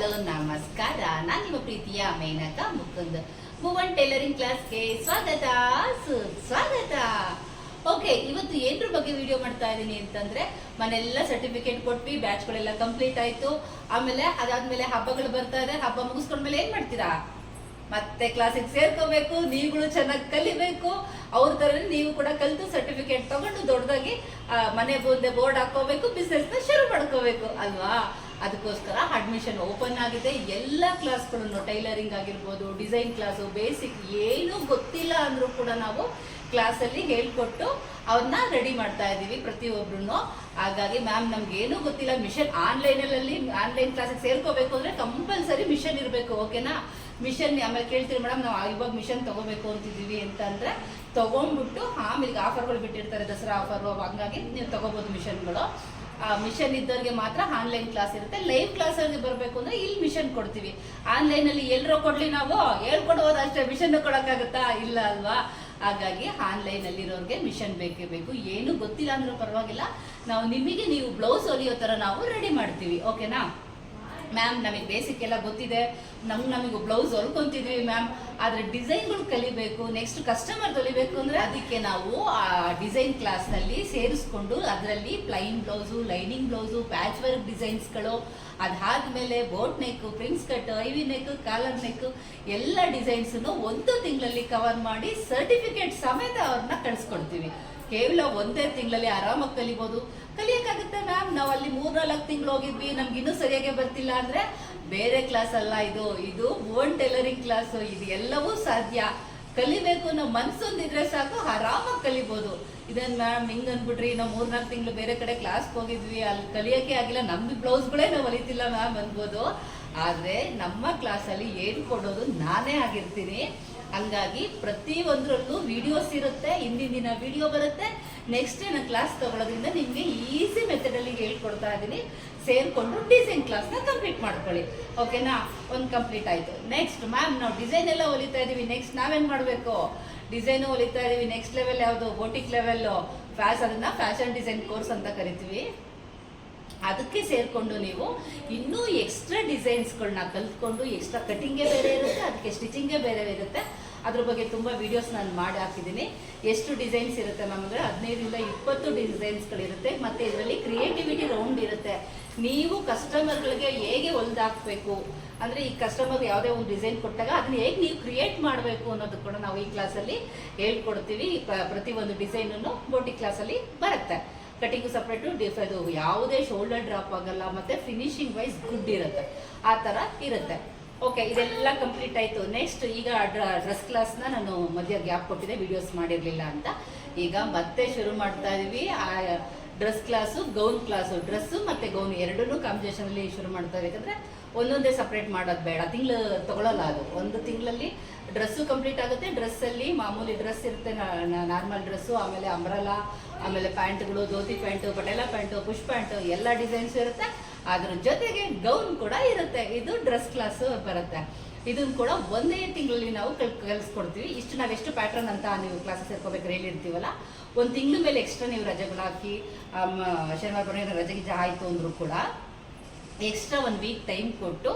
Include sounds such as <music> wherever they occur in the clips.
Hello, ನಮಸ್ಕಾರ. ನಾನು ನಿಮ್ಮ ಪ್ರೀತಿಯ ಮೇನಕ ಮುಕುಂದ್. ಭುವನ್ ಟೈಲರಿಂಗ್ ಕ್ಲಾಸ್ಗೆ ಸ್ವಾಗತ. ಸುಸ್ವಾಗತ ಓಕೆ, ಇವತ್ತು ಏನ್ರ ಬಗ್ಗೆ ವಿಡಿಯೋ ಮಾಡ್ತಾ ಇದ್ದೀನಿ ಅಂತಂದ್ರೆ ಮನೆಲ್ಲ ಸರ್ಟಿಫಿಕೇಟ್ ಕೊಟ್ವಿ, ಬ್ಯಾಚ್ಗಳೆಲ್ಲ ಕಂಪ್ಲೀಟ್ ಆಯ್ತು. ಆಮೇಲೆ ಅದಾದ್ಮೇಲೆ ಹಬ್ಬಗಳು ಬರ್ತಾ ಇದೆ. ಹಬ್ಬ ಮುಗಿಸ್ಕೊಂಡ್ಮೇಲೆ ಏನ್ ಮಾಡ್ತೀರಾ? ಮತ್ತೆ ಕ್ಲಾಸಿಗೆ ಸೇರ್ಕೋಬೇಕು, ನೀವುಗಳು ಚೆನ್ನಾಗಿ ಕಲಿಬೇಕು. ಅವ್ರ ತರ ನೀವು ಕೂಡ ಕಲಿತು ಸರ್ಟಿಫಿಕೇಟ್ ತಗೊಂಡು ದೊಡ್ಡದಾಗಿ ಮನೆ ಮುಂದೆ ಬೋರ್ಡ್ ಹಾಕೋಬೇಕು ಬಿಸ್ನೆಸ್ನ ಶುರು ಮಾಡ್ಕೋಬೇಕು, ಅಲ್ವಾ? ಅದಕ್ಕೋಸ್ಕರ ಅಡ್ಮಿಷನ್ ಓಪನ್ ಆಗಿದೆ. ಎಲ್ಲ ಕ್ಲಾಸ್ಗಳನ್ನು ಟೈಲರಿಂಗ್ ಆಗಿರ್ಬೋದು ಡಿಸೈನ್ ಕ್ಲಾಸು ಬೇಸಿಕ್ ಏನು ಗೊತ್ತಿಲ್ಲ ಅಂದರೂ ಕೂಡ ನಾವು ಕ್ಲಾಸಲ್ಲಿ ಹೇಳ್ಕೊಟ್ಟು ಅವ್ರನ್ನ ರೆಡಿ ಮಾಡ್ತಾ ಇದ್ದೀವಿ ಪ್ರತಿಯೊಬ್ರು ಹಾಗಾಗಿ ಮ್ಯಾಮ್ ನಮ್ಗೆ ಏನೂ ಗೊತ್ತಿಲ್ಲ. ಮಿಷನ್ ಆನ್ಲೈನಲ್ಲಿ ಆನ್ಲೈನ್ ಕ್ಲಾಸಿಗೆ ಸೇರ್ಕೋಬೇಕು ಅಂದ್ರೆ ಕಂಪಲ್ಸರಿ ಮಿಷನ್ ಇರಬೇಕು ಓಕೆನಾ ಮಿಷನ್ ಆಮೇಲೆ ಕೇಳ್ತೀರಿ ಮೇಡಮ್ ನಾವು ಇವಾಗ ಮಿಷನ್ ತಗೋಬೇಕು ಅಂತಿದ್ದೀವಿ ಅಂತಂದರೆ ತಗೊಂಡ್ಬಿಟ್ಟು ಆಮೇಲೆ ಆಫರ್ಗಳು ಬಿಟ್ಟಿರ್ತಾರೆ, ದಸರಾ ಆಫರ್ ಹಂಗಾಗಿ ನೀವು ತಗೋಬಹುದು ಮಿಷನ್ಗಳು ಮಿಷನ್ ಇದ್ದವ್ರಿಗೆ ಮಾತ್ರ ಆನ್ಲೈನ್ ಕ್ಲಾಸ್ ಇರುತ್ತೆ. ಲೈವ್ ಕ್ಲಾಸ್ ಅವ್ರಿಗೆ ಬರಬೇಕು ಅಂದ್ರೆ ಇಲ್ಲಿ ಮಿಷನ್ ಕೊಡ್ತೀವಿ. ಆನ್ಲೈನ್ ಅಲ್ಲಿ ಎಲ್ಲರೂ ಕೊಡ್ಲಿ ನಾವು ಹೇಳ್ಕೊಡ್ಬೋದು ಅಷ್ಟೇ ಮಿಷನ್ ಕೊಡೋಕ್ಕಾಗುತ್ತಾ? ಇಲ್ಲ ಅಲ್ವಾ? ಹಾಗಾಗಿ ಆನ್ಲೈನ್ ಅಲ್ಲಿರೋರಿಗೆ ಮಿಷನ್ ಬೇಕೇ ಬೇಕು. ಏನು ಗೊತ್ತಿಲ್ಲ ಅಂದ್ರೂ ಪರವಾಗಿಲ್ಲ. ನಾವು ನಿಮಗೆ ನೀವು ಬ್ಲೌಸ್ ಹೊಲಿಯೋ ತರ ನಾವು ರೆಡಿ ಮಾಡ್ತೀವಿ. ಓಕೆನಾ ಮ್ಯಾಮ್ ನಮಗೆ ಬೇಸಿಕ್ ಎಲ್ಲ ಗೊತ್ತಿದೆ. ನಮ್ಗೆ ನಮಗೆ ಬ್ಲೌಸ್ ಹೊಲ್ಕೊಂತಿದ್ವಿ ಮ್ಯಾಮ್ ಆದ್ರೆ ಡಿಸೈನ್ಗಳು ಕಲಿಬೇಕು ನೆಕ್ಸ್ಟ್ ಕಸ್ಟಮರ್ ತೊಲಿಬೇಕು ಅಂದ್ರೆ ಅದಕ್ಕೆ ನಾವು ಆ ಡಿಸೈನ್ ಕ್ಲಾಸ್ನಲ್ಲಿ ಸೇರಿಸ್ಕೊಂಡು ಅದರಲ್ಲಿ plain blouse lining blouse patch work ಡಿಸೈನ್ಸ್ಗಳು ಅದಾದಮೇಲೆ boat neck prince cut V neck collar neck ಎಲ್ಲ ಡಿಸೈನ್ಸನ್ನು ಒಂದು ತಿಂಗಳಲ್ಲಿ ಕವರ್ ಮಾಡಿ ಸರ್ಟಿಫಿಕೇಟ್ ಸಮೇತ ಅವ್ರನ್ನ ಕಳಿಸ್ಕೊಡ್ತೀವಿ. ಕೇವಲ ಒಂದೇ ತಿಂಗಳಲ್ಲಿ ಆರಾಮಾಗಿ ಕಲಿಬೋದು. ಕಲಿಯಕ್ಕಾಗುತ್ತೆ ಮ್ಯಾಮ್. ನಾವು ಅಲ್ಲಿ ಮೂರ್ನಾಲ್ಕು ತಿಂಗಳು ಹೋಗಿದ್ವಿ. ನಮ್ಗೆ ಇನ್ನೂ ಸರಿಯಾಗಿ ಬರ್ತಿಲ್ಲ ಅಂದ್ರೆ ಬೇರೆ ಕ್ಲಾಸ್ ಅಲ್ಲ ಇದು. ಇದು ಓನ್ ಟೈಲರಿಂಗ್ ಕ್ಲಾಸ್ ಇದು ಎಲ್ಲವೂ ಸಾಧ್ಯ. ಕಲಿಬೇಕು ಅನ್ನೋ ಮನ್ಸೊಂದಿದ್ರೆ ಸಾಕು. ಆರಾಮಾಗಿ ಕಲಿಬೋದು. ಇದನ್ನ ಮ್ಯಾಮ್ ಹಿಂಗ್ ಅನ್ಬಿಟ್ರಿ. ನಾವು ಮೂರ್ನಾಲ್ಕು ತಿಂಗಳು ಬೇರೆ ಕಡೆ ಕ್ಲಾಸ್ಗೆ ಹೋಗಿದ್ವಿ. ಅಲ್ಲಿ ಕಲಿಯಕ್ಕೆ ಆಗಿಲ್ಲ. ನಮ್ದು ಬ್ಲೌಸ್ಗಳೇ ನಾವು ಹೊಲಿತಿಲ್ಲ ಮ್ಯಾಮ್ ಅನ್ಬೋದು. ಆದ್ರೆ ನಮ್ಮ ಕ್ಲಾಸಲ್ಲಿ ಏನು ಕೊಡೋದು ನಾನೇ ಆಗಿರ್ತೀನಿ. ಹಂಗಾಗಿ ಪ್ರತಿ ಒಂದರಲ್ಲೂ ವಿಡಿಯೋಸ್ ಇರುತ್ತೆ ಹಿಂದಿನ ದಿನ ವಿಡಿಯೋ ಬರುತ್ತೆ ನೆಕ್ಸ್ಟ್ ನಾನು ಕ್ಲಾಸ್ ತಗೊಳ್ಳೋದ್ರಿಂದ ನಿಮಗೆ ಈಸಿ ಮೆಥಡಲ್ಲಿ ಹೇಳ್ಕೊಡ್ತಾ ಇದ್ದೀನಿ ಸೇರಿಕೊಂಡು ಡಿಸೈನ್ ಕ್ಲಾಸ್ನ ಕಂಪ್ಲೀಟ್ ಮಾಡ್ಕೊಳ್ಳಿ. ಓಕೆನಾ ಒಂದು ಕಂಪ್ಲೀಟ್ ಆಯಿತು. ನೆಕ್ಸ್ಟ್ ಮ್ಯಾಮ್ ನಾವು ಡಿಸೈನ್ ಎಲ್ಲ ಹೊಲಿತಾ ಇದ್ದೀವಿ ನೆಕ್ಸ್ಟ್ ನಾವೇನು ಮಾಡಬೇಕು? ಡಿಸೈನು ಹೊಲಿತಾ ಇದ್ದೀವಿ ನೆಕ್ಸ್ಟ್ ಲೆವೆಲ್ ಯಾವುದು? ಬೋಟಿಕ್ ಲೆವೆಲ್ಲು ಫ್ಯಾಸ್ ಅದನ್ನ ಫ್ಯಾಷನ್ ಡಿಸೈನ್ ಕೋರ್ಸ್ ಅಂತ ಕರಿತೀವಿ. ಅದಕ್ಕೆ ಸೇರಿಕೊಂಡು ನೀವು ಇನ್ನೂ ಎಕ್ಸ್ಟ್ರಾ ಡಿಸೈನ್ಸ್ಗಳನ್ನ ಕಲ್ತ್ಕೊಂಡು ಎಕ್ಸ್ಟ್ರಾ ಕಟಿಂಗೇ ಬೇರೆ ಇರುತ್ತೆ, ಅದಕ್ಕೆ ಸ್ಟಿಚಿಂಗೇ ಬೇರೆ ಇರುತ್ತೆ. ಅದ್ರ ಬಗ್ಗೆ ತುಂಬ ವಿಡಿಯೋಸ್ ನಾನು ಮಾಡಿ ಹಾಕಿದ್ದೀನಿ. ಎಷ್ಟು ಡಿಸೈನ್ಸ್ ಇರುತ್ತೆ ನಮಗೆ ಹದಿನೈದರಿಂದ ಇಪ್ಪತ್ತು ಡಿಸೈನ್ಸ್ಗಳಿರುತ್ತೆ ಮತ್ತು ಇದರಲ್ಲಿ ಕ್ರಿಯೇಟಿವಿಟಿ ರೌಂಡ್ ಇರುತ್ತೆ. ನೀವು ಕಸ್ಟಮರ್ಗಳಿಗೆ ಹೇಗೆ ಹೊಲ್ದಾಕ್ಬೇಕು ಅಂದರೆ ಈ ಕಸ್ಟಮರ್ಗೆ ಯಾವುದೇ ಒಂದು ಡಿಸೈನ್ ಕೊಟ್ಟಾಗ ಅದನ್ನ ಹೇಗೆ ನೀವು ಕ್ರಿಯೇಟ್ ಮಾಡಬೇಕು ಅನ್ನೋದು ಕೂಡ ನಾವು ಈ ಕ್ಲಾಸಲ್ಲಿ ಹೇಳ್ಕೊಡ್ತೀವಿ. ಪ್ರತಿಯೊಂದು ಡಿಸೈನನ್ನು ಬೋಟಿ ಕ್ಲಾಸಲ್ಲಿ ಬರುತ್ತೆ. ಕಟಿಂಗು ಸಪ್ರೇಟು ಡಿಫ್ ಯಾವುದೇ ಶೋಲ್ಡರ್ ಡ್ರಾಪ್ ಆಗಲ್ಲ, ಮತ್ತೆ ಫಿನಿಶಿಂಗ್ ವೈಸ್ ಗುಡ್ ಇರುತ್ತೆ. ಆ ಥರ ಇರುತ್ತೆ. ಓಕೆ ಇದೆಲ್ಲ ಕಂಪ್ಲೀಟ್ ಆಯಿತು. ನೆಕ್ಸ್ಟ್ ಈಗ ಡ್ರೆಸ್ ಕ್ಲಾಸ್ನ ನಾನು ಮಧ್ಯ ಗ್ಯಾಪ್ ಕೊಟ್ಟಿದ್ದೆ ವಿಡಿಯೋಸ್ ಮಾಡಿರಲಿಲ್ಲ ಅಂತ. ಈಗ ಮತ್ತೆ ಶುರು ಮಾಡ್ತಾ ಇದೀವಿ. ಆ dress class gown class dress ಮತ್ತು ಗೌನ್ ಎರಡನ್ನೂ ಕಾಂಬಿನೇಷನಲ್ಲಿ ಶುರು ಮಾಡ್ತಾ ಇರಬೇಕಂದ್ರೆ ಒಂದೊಂದೇ ಸಪ್ರೇಟ್ ಮಾಡೋದು ಬೇಡ. ತಿಂಗಳು ತಗೊಳ್ಳಲ್ಲ ಅದು. ಒಂದು ತಿಂಗಳಲ್ಲಿ ಡ್ರೆಸ್ಸು ಕಂಪ್ಲೀಟ್ ಆಗುತ್ತೆ. ಡ್ರೆಸ್ಸಲ್ಲಿ ಮಾಮೂಲಿ ಡ್ರೆಸ್ ಇರುತ್ತೆ. ನಾರ್ಮಲ್ ಡ್ರೆಸ್ಸು ಆಮೇಲೆ ಅಂಬ್ರಲಾ ಆಮೇಲೆ ಪ್ಯಾಂಟ್ಗಳು ಧೋತಿ ಪ್ಯಾಂಟು ಪಟೇಲ ಪ್ಯಾಂಟು ಪುಷ್ ಪ್ಯಾಂಟು ಎಲ್ಲ ಡಿಸೈನ್ಸ್ ಇರುತ್ತೆ. ಅದ್ರ ಜೊತೆಗೆ ಗೌನ್ ಕೂಡ ಇರುತ್ತೆ. ಇದು ಡ್ರೆಸ್ ಕ್ಲಾಸ್ ಬರುತ್ತೆ. ಇದನ್ನು ಕೂಡ ಒಂದೇ ತಿಂಗಳಲ್ಲಿ ನಾವು ಕಲ್, ಕಲಿಸ್ಕೊಡ್ತೀವಿ. ಇಷ್ಟು ಎಷ್ಟು ಪ್ಯಾಟರ್ನ್ ಅಂತ ನೀವು ಕ್ಲಾಸಸ್ ಸೇರ್ಕೋಬೇಕು ಹೇಳಿರ್ತೀವಲ್ಲ, ಒಂದು ತಿಂಗಳ ಮೇಲೆ ಎಕ್ಸ್ಟ್ರಾ ನೀವು ರಜೆಗಳು ಹಾಕಿ ಶನಿವಾರ ಬರೋ ರಜೆ ಗಿಜೆ ಆಯಿತು ಅಂದರೂ ಕೂಡ ಎಕ್ಸ್ಟ್ರಾ ಒಂದು ವೀಕ್ ಟೈಮ್ ಕೊಟ್ಟು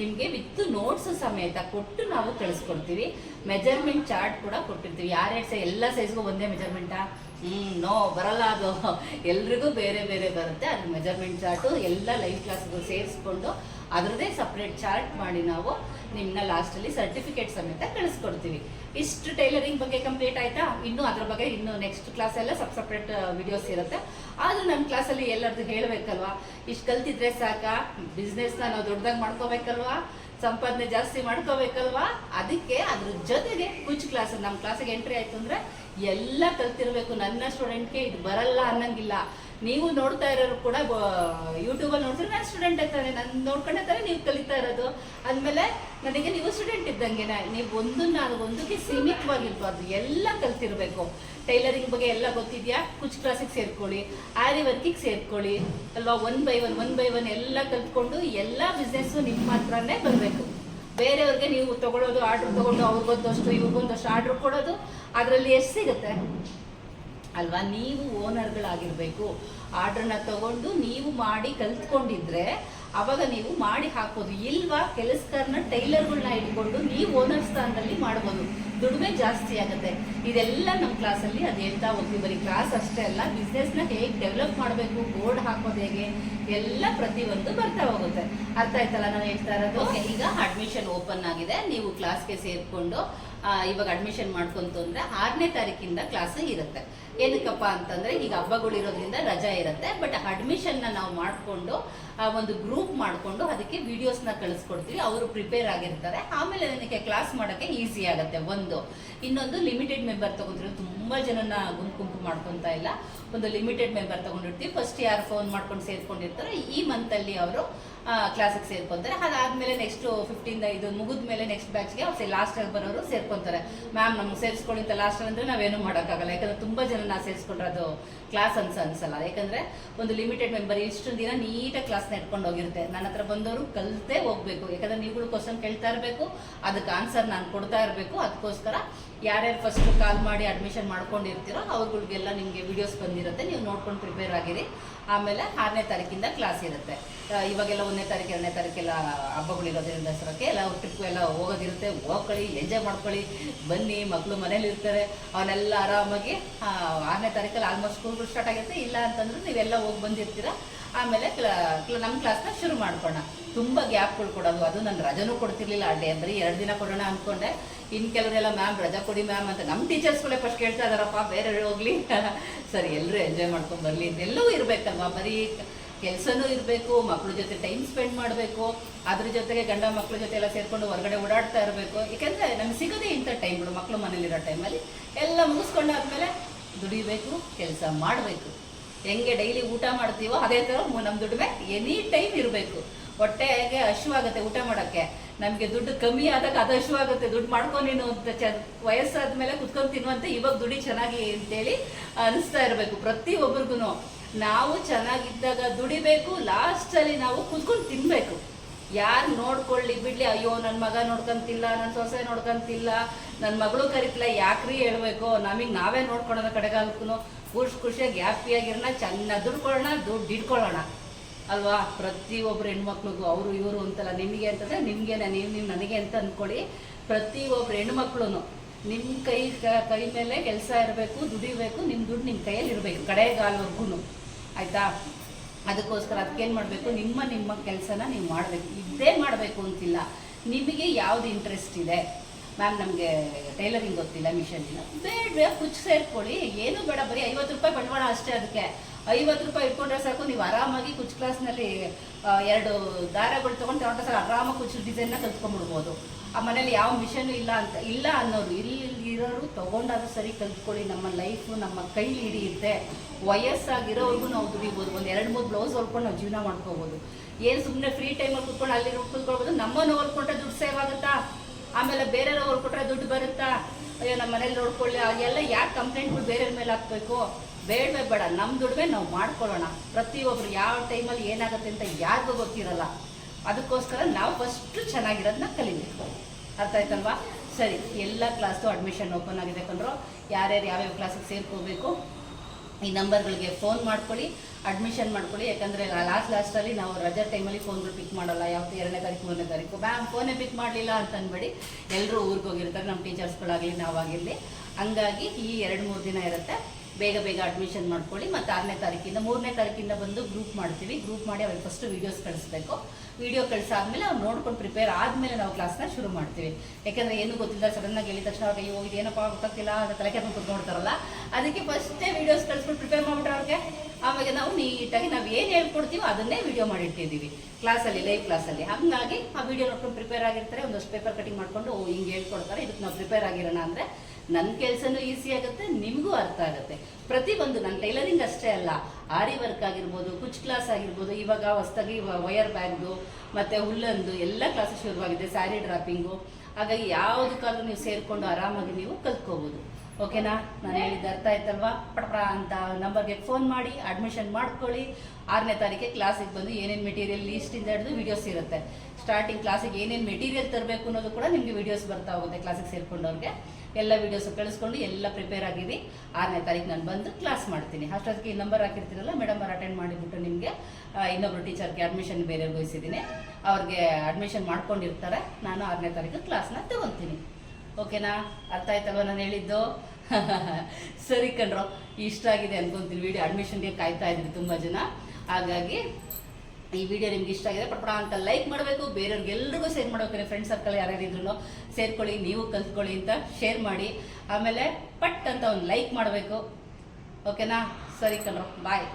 ನಿಮಗೆ ವಿತ್ ನೋಟ್ಸ್ ಸಮೇತ ಕೊಟ್ಟು ನಾವು ಕಳಿಸ್ಕೊಡ್ತೀವಿ. ಮೆಜರ್ಮೆಂಟ್ ಚಾರ್ಟ್ ಕೂಡ ಕೊಟ್ಟಿರ್ತೀವಿ. ಯಾರ್ಯಾರು ಸೈ ಎಲ್ಲ ಸೈಜ್ಗೂ ಒಂದೇ ಮೆಜರ್ಮೆಂಟಾ ಹ್ಞೂ ನೋ, ಬರಲ್ಲ ಅದು. ಎಲ್ರಿಗೂ ಬೇರೆ ಬೇರೆ ಬರುತ್ತೆ. ಅದ್ರ ಮೆಜರ್ಮೆಂಟ್ ಚಾರ್ಟು ಎಲ್ಲ ಲೈಫ್ ಕ್ಲಾಸ್ಗೂ ಸೇರಿಸ್ಕೊಂಡು ಅದರದ್ದೇ ಸಪ್ರೇಟ್ ಚಾರ್ಟ್ ಮಾಡಿ ನಾವು ನಿಮ್ಮನ್ನ ಲಾಸ್ಟಲ್ಲಿ ಸರ್ಟಿಫಿಕೇಟ್ ಸಮೇತ ಕಳಿಸ್ಕೊಡ್ತೀವಿ. ಇಷ್ಟು ಟೈಲರಿಂಗ್ ಬಗ್ಗೆ ಕಂಪ್ಲೀಟ್ ಆಯ್ತಾ? ಇನ್ನು ಅದ್ರ ಬಗ್ಗೆ ಇನ್ನು ನೆಕ್ಸ್ಟ್ ಕ್ಲಾಸ್ ಎಲ್ಲ ಸಪ್ ಸಪ್ರೇಟ್ ವಿಡಿಯೋಸ್ ಇರುತ್ತೆ. ಆದರೂ ನಮ್ಮ ಕ್ಲಾಸಲ್ಲಿ ಎಲ್ಲರದ್ದು ಹೇಳಬೇಕಲ್ವಾ? ಇಷ್ಟು ಕಲ್ತಿದ್ರೆ ಸಾಕಾ? ಬಿಸ್ನೆಸ್ನ ನಾವು ದೊಡ್ಡದಾಗಿ ಮಾಡ್ಕೋಬೇಕಲ್ವಾ? ಸಂಪಾದನೆ ಜಾಸ್ತಿ ಮಾಡ್ಕೋಬೇಕಲ್ವಾ? ಅದಕ್ಕೆ ಅದ್ರ ಜೊತೆಗೆ ಕುಚ್ ಕ್ಲಾಸ್ ನಮ್ಮ ಕ್ಲಾಸಿಗೆ ಎಂಟ್ರಿ ಆಯ್ತು ಅಂದ್ರೆ ಎಲ್ಲ ಕಲ್ತಿರ್ಬೇಕು. ನನ್ನ ಸ್ಟೂಡೆಂಟ್ಗೆ ಇದು ಬರಲ್ಲ ಅನ್ನಂಗಿಲ್ಲ. ನೀವು ನೋಡ್ತಾ ಇರೋರು ಕೂಡ ಯೂಟ್ಯೂಬಲ್ಲಿ ನೋಡಿದ್ರೆ ನಾನು ಸ್ಟೂಡೆಂಟ್ ಇರ್ತಾರೆ ನಾನು ನೋಡ್ಕೊಂಡೇ ತಾನೆ ನೀವು ಕಲಿತಾ ಇರೋದು. ಆದ್ಮೇಲೆ ನನಗೆ ನೀವು ಸ್ಟೂಡೆಂಟ್ ಇದ್ದಂಗೆ ನೀವು ಒಂದನ್ನ ಒಂದಕ್ಕೆ ಸೀಮಿತವಾಗಿರ್ಬಾರ್ದು. ಎಲ್ಲ ಕಲ್ತಿರ್ಬೇಕು. ಟೈಲರಿಂಗ್ ಬಗ್ಗೆ ಎಲ್ಲ ಗೊತ್ತಿದೆಯಾ? ಕುಚ್ ಕ್ಲಾಸಿಗೆ ಸೇರ್ಕೊಳ್ಳಿ, ಆರಿ ವರ್ಕಿಗೆ ಸೇರ್ಕೊಳ್ಳಿ, ಅಲ್ವಾ? One by one one by one ಎಲ್ಲ ಕಲ್ತ್ಕೊಂಡು ಎಲ್ಲ ಬಿಸ್ನೆಸ್ಸು ನಿಮ್ಮ ಹತ್ರನೇ ಬರಬೇಕು. ಬೇರೆಯವ್ರಿಗೆ ನೀವು ತಗೊಳ್ಳೋದು ಆರ್ಡ್ರ್ ತಗೊಂಡು ಅವ್ರಿಗೊಂದಷ್ಟು, ಇವ್ರಿಗೊಂದಷ್ಟು ಆರ್ಡ್ರ್ ಕೊಡೋದು, ಅದರಲ್ಲಿ ಎಷ್ಟು ಸಿಗುತ್ತೆ? ಅಲ್ವಾ? ನೀವು ಓನರ್ಗಳಾಗಿರ್ಬೇಕು. ಆರ್ಡ್ರನ್ನ ತಗೊಂಡು ನೀವು ಮಾಡಿ ಕಲ್ತ್ಕೊಂಡಿದ್ರೆ ಅವಾಗ ನೀವು ಮಾಡಿ ಹಾಕ್ಬೋದು. ಇಲ್ವಾ? ಕೆಲಸಗಾರನ ಟೈಲರ್ಗಳನ್ನ ಇಟ್ಕೊಂಡು ನೀವು ಓನರ್ ಸ್ಥಾನದಲ್ಲಿ ಮಾಡ್ಬೋದು. ದುಡಿಮೆ ಜಾಸ್ತಿ ಆಗುತ್ತೆ. ಇದೆಲ್ಲ ನಮ್ಮ ಕ್ಲಾಸಲ್ಲಿ ಅದು ಹೇಳ್ತಾ ಹೋಗ್ತೀವಿ ಬರೀ ಕ್ಲಾಸ್ ಅಷ್ಟೇ ಅಲ್ಲ, ಬಿಸ್ನೆಸ್ನ ಹೇಗೆ ಡೆವಲಪ್ ಮಾಡಬೇಕು, ಬೋರ್ಡ್ ಹಾಕೋದು ಹೇಗೆ, ಎಲ್ಲ ಪ್ರತಿಯೊಂದು ಬರ್ತಾ ಹೋಗುತ್ತೆ. ಅರ್ಥ ಆಯ್ತಲ್ಲ ನಾನು ಹೇಳ್ತಾ ಇರೋದು? ಈಗ ಅಡ್ಮಿಷನ್ ಓಪನ್ ಆಗಿದೆ. ನೀವು ಕ್ಲಾಸ್ಗೆ ಸೇರಿಕೊಂಡು ಇವಾಗ ಅಡ್ಮಿಷನ್ ಮಾಡ್ಕೊಂತು ಅಂದರೆ ಆರನೇ ತಾರೀಕಿಂದ ಕ್ಲಾಸ್ ಇರುತ್ತೆ. ಏನಕ್ಕಪ್ಪ ಅಂತಂದ್ರೆ ಈಗ ಹಬ್ಬಗಳಿರೋದ್ರಿಂದ ರಜಾ ಇರುತ್ತೆ ಬಟ್ ಅಡ್ಮಿಷನ್ನ ನಾವು ಮಾಡಿಕೊಂಡು ಒಂದು ಗ್ರೂಪ್ ಮಾಡಿಕೊಂಡು ಅದಕ್ಕೆ ವಿಡಿಯೋಸ್ನ ಕಳಿಸ್ಕೊಡ್ತೀವಿ. ಅವರು ಪ್ರಿಪೇರ್ ಆಗಿರ್ತಾರೆ. ಆಮೇಲೆ ನನಗೆ ಕ್ಲಾಸ್ ಮಾಡೋಕ್ಕೆ ಈಸಿ ಆಗುತ್ತೆ. ಒಂದು, ಇನ್ನೊಂದು ಲಿಮಿಟೆಡ್ ಮೆಂಬರ್ ತಗೊಂಡ್ರೆ ತುಂಬ ಜನನ ಗುಂಪು ಗುಂಪು ಮಾಡ್ಕೊತಾ ಇಲ್ಲ. ಒಂದು ಲಿಮಿಟೆಡ್ ಮೆಂಬರ್ ತಗೊಂಡಿರ್ತೀವಿ. ಫಸ್ಟ್ ಯಾರು ಫೋನ್ ಮಾಡ್ಕೊಂಡು ಸೇರ್ಕೊಂಡಿರ್ತಾರೆ, ಈ ಮಂತಲ್ಲಿ ಅವರು ಕ್ಲಾಸಿಗೆ ಸೇರ್ಕೊಂತಾರೆ. ಅದಾದಮೇಲೆ ನೆಕ್ಸ್ಟ್ ಫಿಫ್ಟೀನ್ ಇದು ಮುಗಿದ ಮೇಲೆ ನೆಕ್ಸ್ಟ್ ಬ್ಯಾಚ್ಗೆ ಅವ್ರು ಲಾಸ್ಟಲ್ಲಿ ಬರೋರು ಸೇರ್ಕೊತಾರೆ. ಮ್ಯಾಮ್ ನಮ್ಗೆ ಸೇರಿಸ್ಕೊಳ್ಳಿ ಅಂತ ಲಾಸ್ಟ್ ಅಂದ್ರೆ ನಾವೇನು ಮಾಡೋಕ್ಕಾಗಲ್ಲ. ಯಾಕಂದ್ರೆ ತುಂಬ ಜನ ನಾ ಸೇರಿಸ್ಕೊಂಡ್ರೆ ಅದು ಕ್ಲಾಸ್ ಅನ್ಸ ಅನ್ಸಲ್ಲ ಯಾಕಂದ್ರೆ ಒಂದು ಲಿಮಿಟೆಡ್ ಮೆಂಬರ್ ಇಷ್ಟು ದಿನ ನೀಟಾಗಿ ಕ್ಲಾಸ್ನ ಇಟ್ಕೊಂಡು ಹೋಗಿರುತ್ತೆ. ನನ್ನ ಹತ್ರ ಬಂದವರು ಕಲಿತೇ ಹೋಗ್ಬೇಕು. ಯಾಕಂದ್ರೆ ನೀವುಗಳು ಕ್ವಶನ್ ಕೇಳ್ತಾ ಇರಬೇಕು, ಅದಕ್ಕೆ ಆನ್ಸರ್ ನಾನು ಕೊಡ್ತಾ ಇರಬೇಕು. ಅದಕ್ಕೋಸ್ಕರ ಯಾರ್ಯಾರು ಫಸ್ಟ್ ಕಾಲ್ ಮಾಡಿ ಅಡ್ಮಿಷನ್ ಮಾಡ್ಕೊಂಡಿರ್ತೀರೋ ಅವ್ರಗಳಿಗೆಲ್ಲ ನಿಮಗೆ ವಿಡಿಯೋಸ್ ಬಂದಿರುತ್ತೆ. ನೀವು ನೋಡ್ಕೊಂಡು ಪ್ರಿಪೇರ್ ಆಗಿರಿ. ಆಮೇಲೆ ಆರನೇ ತಾರೀಕಿಂದ ಕ್ಲಾಸ್ ಇರುತ್ತೆ. ಇವಾಗೆಲ್ಲ ಒಂದನೇ ತಾರೀಕು, ಎರಡನೇ ತಾರೀಕೆಲ್ಲ ಹಬ್ಬಗಳಿರೋದ್ರಿಂದ ದಸರಾಕ್ಕೆ ಎಲ್ಲ ಟ್ರಿಪ್ ಎಲ್ಲ ಹೋಗೋದಿರುತ್ತೆ. ಹೋಗ್ಕೊಳ್ಳಿ ಎಂಜಾಯ್ ಮಾಡ್ಕೊಳ್ಳಿ. ಬನ್ನಿ ಮಕ್ಕಳು ಮನೇಲಿ ಇರ್ತಾರೆ. ಅವನ್ನೆಲ್ಲ ಆರಾಮಾಗಿ ಆರನೇ ತಾರೀಕಲ್ಲಿ ಆಲ್ಮೋಸ್ಟ್ ಸ್ಕೂಲ್ಗಳು ಸ್ಟಾರ್ಟ್ ಆಗಿರುತ್ತೆ. ಇಲ್ಲ ಅಂತಂದ್ರೆ ನೀವೆಲ್ಲ ಹೋಗಿ ಬಂದಿರ್ತೀರ. ಆಮೇಲೆ ಕ್ಲಾ ನಮ್ಮ ಕ್ಲಾಸ್ನ ಶುರು ಮಾಡ್ಕೋಣ ತುಂಬ ಗ್ಯಾಪ್ಗಳು ಕೊಡೋದು. ಅದು ನಾನು ರಜನೂ ಕೊಡ್ತಿರ್ಲಿಲ್ಲ. ಆ ಡೇ ಬರೀ ಎರಡು ದಿನ ಕೊಡೋಣ ಅಂದ್ಕೊಂಡೆ ಇನ್ನು ಕೆಲವರೆಲ್ಲ, ಮ್ಯಾಮ್, ರಜಾ ಕೊಡಿ, ಮ್ಯಾಮ್, ಅಂತ ನಮ್ಮ ಟೀಚರ್ಸ್ಗಳೇ ಫಸ್ಟ್ ಕೇಳ್ತಾ ಇದಾರಪ್ಪ. ಬೇರೆ ಹೋಗ್ಲಿ. <laughs> ಸರಿ ಎಲ್ಲರೂ ಎಂಜಾಯ್ ಮಾಡ್ಕೊಂಡು ಬರಲಿ. ಎಲ್ಲವೂ ಇರಬೇಕಲ್ವಾ? ಬರೀ ಕೆಲಸನೂ ಇರಬೇಕು ಮಕ್ಕಳ ಜೊತೆ ಟೈಮ್ ಸ್ಪೆಂಡ್ ಮಾಡಬೇಕು, ಅದ್ರ ಜೊತೆಗೆ ಗಂಡ ಮಕ್ಕಳ ಜೊತೆ ಎಲ್ಲ ಸೇರ್ಕೊಂಡು ಹೊರಗಡೆ ಓಡಾಡ್ತಾ ಇರಬೇಕು. ಯಾಕಂದ್ರೆ ನಮ್ಗೆ ಸಿಗೋದೇ ಇಂಥ ಟೈಮ್ಗಳು ಮಕ್ಕಳು ಮನೇಲಿರೋ ಟೈಮಲ್ಲಿ ಎಲ್ಲ ಮುಗಿಸ್ಕೊಂಡಾದ್ಮೇಲೆ ದುಡಿಬೇಕು, ಕೆಲಸ ಮಾಡಬೇಕು. ಹೆಂಗೆ ಡೈಲಿ ಊಟ ಮಾಡ್ತೀವೋ ಅದೇ ಥರ ನಮ್ಮ ದುಡಿಮೆ ಎನಿ ಟೈಮ್ ಇರಬೇಕು. ಹೊಟ್ಟೆಗೆ ಹಶುವಾಗುತ್ತೆ ಊಟ ಮಾಡೋಕ್ಕೆ. ನಮಗೆ ದುಡ್ಡು ಕಮ್ಮಿ ಆದಾಗ ಅದು ಹಶುವಾಗುತ್ತೆ ದುಡ್ಡು ಮಾಡ್ಕೊಂಡು ನೀನು ಅಂತ ಚ ವಯಸ್ಸಾದ ಮೇಲೆ ಕುತ್ಕೊಂಡು ತಿನ್ನುವಂತೆ ಇವಾಗ ದುಡಿ ಚೆನ್ನಾಗಿ ಅಂತೇಳಿ ಅನಿಸ್ತಾ ಇರಬೇಕು ಪ್ರತಿಯೊಬ್ಬರಿಗೂ ನಾವು ಚೆನ್ನಾಗಿದ್ದಾಗ ದುಡಿಬೇಕು ಲಾಸ್ಟಲ್ಲಿ ನಾವು ಕುತ್ಕೊಂಡು ತಿನ್ನಬೇಕು ಯಾರು ನೋಡ್ಕೊಳ್ಳಿ ಬಿಡ್ಲಿ, ಅಯ್ಯೋ ನನ್ನ ಮಗ ನೋಡ್ಕೊಂತಿಲ್ಲ ನನ್ನ ಸೊಸೆ ನೋಡ್ಕೊಂತಿಲ್ಲ ನನ್ನ ಮಗಳು ಕರಿತಿಲ್ಲ, ಯಾಕ್ರಿ ಹೇಳ್ಬೇಕು? ನಮಗೆ ನಾವೇ ನೋಡ್ಕೊಳೋದ ಕಡೆಗಾಲಕ್ಕೂ ಖುಷಿ ಖುಷಿಯಾಗಿ ಹ್ಯಾಪಿಯಾಗಿರೋಣ ಚೆನ್ನಾಗಿ ದುಡ್ಕೊಳ್ಳೋಣ ದುಡ್ಡು ಇಟ್ಕೊಳ್ಳೋಣ ಅಲ್ವಾ? ಪ್ರತಿಯೊಬ್ಬರು ಹೆಣ್ಮಕ್ಳಿಗೂ, ಅವರು ಇವರು ಅಂತಲ್ಲ, ನಿಮಗೆ ಅಂತಂದರೆ ನಿಮಗೆ ನೀವು ನೀವು ನನಗೆ ಅಂತ ಅಂದ್ಕೊಳ್ಳಿ ಪ್ರತಿಯೊಬ್ಬರು ಹೆಣ್ಮಕ್ಳು ನಿಮ್ಮ ಕೈ ಕೈ ಮೇಲೆ ಕೆಲಸ ಇರಬೇಕು, ದುಡಿಬೇಕು ನಿಮ್ಮ ದುಡ್ಡು ನಿಮ್ಮ ಕೈಯಲ್ಲಿ ಇರಬೇಕು ಕಡೆಗಾಲವರೆಗೂ ಆಯಿತಾ? ಅದಕ್ಕೋಸ್ಕರ ಅದಕ್ಕೇನು ಮಾಡಬೇಕು? ನಿಮ್ಮ ನಿಮ್ಮ ಕೆಲಸನ ನೀವು ಮಾಡಬೇಕು. ಇದ್ದೇ ಮಾಡಬೇಕು ಅಂತಿಲ್ಲ. ನಿಮಗೆ ಯಾವ್ದು ಇಂಟ್ರೆಸ್ಟ್ ಇದೆ? ಮ್ಯಾಮ್ ನಮಗೆ ಟೈಲರಿಂಗ್ ಗೊತ್ತಿಲ್ಲ ಮಿಷನ್ ಇಲ್ಲ ಬೇಡ ಕುಚ್ ಸೇರ್ಕೊಳ್ಳಿ. ಏನು ಬೇಡ, ಬರೀ ಐವತ್ತು ರೂಪಾಯಿ ಬಂಡವಾಳ ಅಷ್ಟೇ ಅದಕ್ಕೆ. ಐವತ್ತು ರೂಪಾಯಿ ಇಟ್ಕೊಂಡ್ರೆ ಸಾಕು, ನೀವು ಆರಾಮಾಗಿ ಕುಚ್ಚು ಕ್ಲಾಸ್ನಲ್ಲಿ ಎರಡು ದಾರಗಳು ತೊಗೊಂಡು ತಗೊಂಡ್ರೆ ಸಾಕು, ಆರಾಮಾಗಿ ಕುಚ್ಚು ಡಿಸೈನ್ನ ಕಲ್ತ್ಕೊಂಡ್ಬಿಡ್ಬೋದು. ಆ ಮನೇಲಿ ಯಾವ ಮಿಷನ್ ಇಲ್ಲ ಅಂತ, ಇಲ್ಲ ಅನ್ನೋರು ಇಲ್ಲಿ ಇರೋರು ತೊಗೊಂಡಾದ್ರೂ ಸರಿ ಕಲ್ತ್ಕೊಳ್ಳಿ, ನಮ್ಮ ಲೈಫು, ನಮ್ಮ ಕೈಲಿ ಹಿಡಿಯುತ್ತೆ. ವಯಸ್ಸಾಗಿರೋವರೆಗೂ ನಾವು ದುಡಿಬೋದು. ಒಂದು ಎರಡು, ಮೂರು ಬ್ಲೌಸ್ ಹೊಲ್ಕೊಂಡು ನಾವು ಜೀವನ ಮಾಡ್ಕೋಬೋದು. ಏನು ಸುಮ್ಮನೆ ಫ್ರೀ ಟೈಮಲ್ಲಿ ಕುತ್ಕೊಂಡು ಅಲ್ಲಿ ಕುತ್ಕೊಳ್ಬೋದು? ನಮ್ಮನ್ನು ಹೊಲ್ಕೊಂಡ್ರೆ ದುಡ್ಡು ಸೇವ್ ಆಗುತ್ತಾ? ಆಮೇಲೆ ಬೇರೆಯವ್ರು ಹೊಲ್ಕೊಟ್ರೆ ದುಡ್ಡು ಬರುತ್ತಾ? ಅಯ್ಯೋ, ನಮ್ಮ ಮನೇಲಿ ನೋಡ್ಕೊಳ್ಳಿ ಎಲ್ಲ ಯಾಕೆ ಕಂಪ್ಲೇಂಟ್ಗಳು ಬೇರೆಯವ್ರ ಮೇಲೆ ಹಾಕ್ಬೇಕು? ಬೇಡವೇ ಬೇಡ. ನಮ್ಮ ದುಡಿಮೆ ನಾವು ಮಾಡ್ಕೊಳ್ಳೋಣ. ಪ್ರತಿಯೊಬ್ಬರು ಯಾವ ಟೈಮಲ್ಲಿ ಏನಾಗುತ್ತೆ ಅಂತ ಯಾರಿಗೂ ಗೊತ್ತಿರಲ್ಲ. ಅದಕ್ಕೋಸ್ಕರ ನಾವು ಫಸ್ಟು ಚೆನ್ನಾಗಿರೋದನ್ನ ಕಲಿಬೇಕು. ಅರ್ಥ ಆಯ್ತಲ್ವಾ? ಸರಿ, ಎಲ್ಲ ಕ್ಲಾಸು ಅಡ್ಮಿಷನ್ ಓಪನ್ ಆಗಿದೆ ಕಂಡ್ರು ಯಾರ್ಯಾರು ಯಾವ್ಯಾವ ಕ್ಲಾಸಿಗೆ ಸೇರ್ಕೋಬೇಕು, ಈ ನಂಬರ್ಗಳಿಗೆ ಫೋನ್ ಮಾಡ್ಕೊಳ್ಳಿ ಅಡ್ಮಿಷನ್ ಮಾಡ್ಕೊಳ್ಳಿ. ಯಾಕಂದರೆ ಲಾಸ್ಟ್ ಲಾಸ್ಟಲ್ಲಿ ನಾವು ರಜಾ ಟೈಮಲ್ಲಿ ಫೋನ್ಗಳು ಪಿಕ್ ಮಾಡೋಲ್ಲ. ಯಾವತ್ತು ಎರಡನೇ ತಾರೀಕು, ಮೂರನೇ ತಾರೀಕು. ಮ್ಯಾಮ್ ಫೋನೇ ಪಿಕ್ ಮಾಡಲಿಲ್ಲ ಅಂತ ಅನ್ಬೇಡಿ. ಎಲ್ಲರೂ ಊರಿಗೆ ಹೋಗಿರ್ತಾರೆ ನಮ್ಮ ಟೀಚರ್ಸ್ಗಳಾಗಲಿ ನಾವಾಗಿರಲಿ ಹಂಗಾಗಿ ಈ ಎರಡು ಮೂರು ದಿನ ಇರುತ್ತೆ. ಬೇಗ ಬೇಗ ಅಡ್ಮಿಷನ್ ಮಾಡ್ಕೊಳ್ಳಿ. ಮತ್ತು ಆರನೇ ತಾರೀಕಿಂದ ಮೂರನೇ ತಾರೀಕಿಂದ ಬಂದು ಗ್ರೂಪ್ ಮಾಡ್ತೀವಿ. ಗ್ರೂಪ್ ಮಾಡಿ ಅವ್ರಿಗೆ ಫಸ್ಟ್ ವೀಡಿಯೋಸ್ ಕಳಿಸ್ಬೇಕು. ವಿಡಿಯೋ ಕಳಿಸಾದ್ಮೇಲೆ ಅವ್ರು ನೋಡ್ಕೊಂಡು ಪ್ರಿಪೇರ್ ಆದಮೇಲೆ ನಾವು ಕ್ಲಾಸ್ನ ಶುರು ಮಾಡ್ತೀವಿ. ಯಾಕಂದರೆ ಏನು ಗೊತ್ತಿಲ್ಲ ಸಡನ್ನಾಗಿ ಹೇಳಿದ ತಕ್ಷಣ ಅವ್ರಿಗೆ, ಅಯ್ಯೋ ಇದೇನಪ್ಪ ಗೊತ್ತಾಗ್ತಿಲ್ಲ ಅಂತ ತಲೆ ಕೆರ್ಕೊಂಡು ನೋಡ್ತಾರಲ್ಲ ಅದಕ್ಕೆ ಫಸ್ಟೇ ವೀಡಿಯೋಸ್ ಕಳಿಸ್ಬಿಟ್ಟು ಪ್ರಿಪೇರ್ ಮಾಡ್ಬಿಟ್ರೆ ಅವ್ರಿಗೆ. ಆಮೇಲೆ ನಾವು ನೀಟಾಗಿ ನಾವು ಏನು ಹೇಳ್ಕೊಡ್ತೀವೋ ಅದನ್ನೇ ವಿಡಿಯೋ ಮಾಡಿಟ್ಟಿದ್ದೀವಿ. ಕ್ಲಾಸಲ್ಲಿ ಲೈವ್ ಕ್ಲಾಸಲ್ಲಿ ಹಾಗಾಗಿ ಆ ವಿಡಿಯೋ ನೋಡ್ಕೊಂಡು ಪ್ರಿಪೇರ್ ಆಗಿರ್ತಾರೆ. ಒಂದಷ್ಟು ಪೇಪರ್ ಕಟಿಂಗ್ ಮಾಡಿಕೊಂಡು ಹಿಂಗೆ ಹೇಳ್ಕೊಡ್ತಾರೆ. ಇದಕ್ಕೆ ನಾವು ಪ್ರಿಪೇರ್ ಆಗಿರೋಣ ಅಂದರೆ ನನ್ನ ಕೆಲಸನೂ ಈಸಿ ಆಗುತ್ತೆ, ನಿಮಗೂ ಅರ್ಥ ಆಗುತ್ತೆ. ಪ್ರತಿಯೊಂದು ನನ್ನ ಟೈಲರಿಂಗ್ ಅಷ್ಟೇ ಅಲ್ಲ. ಆರಿ ವರ್ಕ್ ಆಗಿರ್ಬೋದು, ಕುಚ್ ಕ್ಲಾಸ್ ಆಗಿರ್ಬೋದು, ಇವಾಗ ಹೊಸ್ದಾಗಿ ವಯರ್ ಬ್ಯಾಗ್ದು, ಮತ್ತು ಹುಲ್ಲಂದು ಎಲ್ಲ ಕ್ಲಾಸಸ್ ಶುರುವಾಗಿದೆ ಸ್ಯಾರಿ ಡ್ರಾಪಿಂಗು ಹಾಗಾಗಿ ಯಾವುದಕ್ಕಾದ್ರೂ ನೀವು ಸೇರಿಕೊಂಡು ಆರಾಮಾಗಿ ನೀವು ಕಲ್ತ್ಕೋಬೋದು. ಓಕೆನಾ? ನಾನು ಹೇಳಿದ್ದು ಅರ್ಥ ಆಯ್ತಲ್ವಾ? ಪಟಪಡ ಅಂತ ನಂಬರ್ಗೆ ಫೋನ್ ಮಾಡಿ ಅಡ್ಮಿಷನ್ ಮಾಡ್ಕೊಳ್ಳಿ. ಆರನೇ ತಾರೀಕೆ ಕ್ಲಾಸಿಗೆ ಬಂದು ಏನೇನು ಮೆಟೀರಿಯಲ್ ಲೀಸ್ಟಿಂದ ಹಿಡಿದು ವಿಡಿಯೋಸ್ ಇರುತ್ತೆ. ಸ್ಟಾರ್ಟಿಂಗ್ ಕ್ಲಾಸಿಗೆ ಏನೇನು ಮೆಟೀರಿಯಲ್ ತರಬೇಕು ಅನ್ನೋದು ಕೂಡ ನಿಮಗೆ ವಿಡಿಯೋಸ್ ಬರ್ತಾ ಹೋಗುತ್ತೆ ಕ್ಲಾಸಿಗೆ ಸೇರ್ಕೊಂಡವ್ರಿಗೆ. ಎಲ್ಲ ವೀಡಿಯೋಸ್ ಕಳಿಸ್ಕೊಂಡು ಎಲ್ಲ ಪ್ರಿಪೇರ್ ಆಗಿರಿ. ಆರನೇ ತಾರೀಕು ನಾನು ಬಂದು ಕ್ಲಾಸ್ ಮಾಡ್ತೀನಿ. ಅಷ್ಟೊತ್ತಿಗೆ ಈ ನಂಬರ್ ಹಾಕಿರ್ತೀರಲ್ಲ ಮೇಡಮ್ ಅವ್ರು ಅಟೆಂಡ್ ಮಾಡಿಬಿಟ್ಟು ನಿಮಗೆ ಇನ್ನೊಬ್ಬರು ಟೀಚರ್ಗೆ ಅಡ್ಮಿಷನ್ ಬೇರೆ ವಹಿಸಿದ್ದೀನಿ ಅವ್ರಿಗೆ ಅಡ್ಮಿಷನ್ ಮಾಡ್ಕೊಂಡಿರ್ತಾರೆ. ನಾನು ಆರನೇ ತಾರೀಕು ಕ್ಲಾಸ್ನ ತಗೊತೀನಿ. ಓಕೆನಾ? ಅರ್ಥ ಆಯ್ತಲ್ವ ನಾನು ಹೇಳಿದ್ದು? <laughs> ಸರಿ ಕಣ್ರೋ, ಇಷ್ಟ ಆಗಿದೆ ಅನ್ಕೊಂತೀನಿ. ವಿಡಿಯೋ ಅಡ್ಮಿಷನ್ಗೆ ಕಾಯ್ತಾ ಇದ್ರಿ ತುಂಬ ಜನ. ಹಾಗಾಗಿ ಈ ವಿಡಿಯೋ ನಿಮ್ಗೆ ಇಷ್ಟ ಆಗಿದೆ ಪಟ್ಪಡ ಅಂತ ಲೈಕ್ ಮಾಡಬೇಕು. ಬೇರೆಯವ್ರಿಗೆ ಎಲ್ರಿಗೂ ಶೇರ್ ಮಾಡಬೇಕು. ಫ್ರೆಂಡ್ ಸರ್ಕಲ್ ಯಾರ್ಯಾರಿದ್ರು ಸೇರ್ಕೊಳ್ಳಿ, ನೀವು ಕಲ್ತ್ಕೊಳ್ಳಿ ಅಂತ ಶೇರ್ ಮಾಡಿ. ಆಮೇಲೆ ಪಟ್ ಅಂತ ಒಂದು ಲೈಕ್ ಮಾಡಬೇಕು. ಓಕೆನಾ? ಸರಿ ಕಣ್ರೋ ಬಾಯ್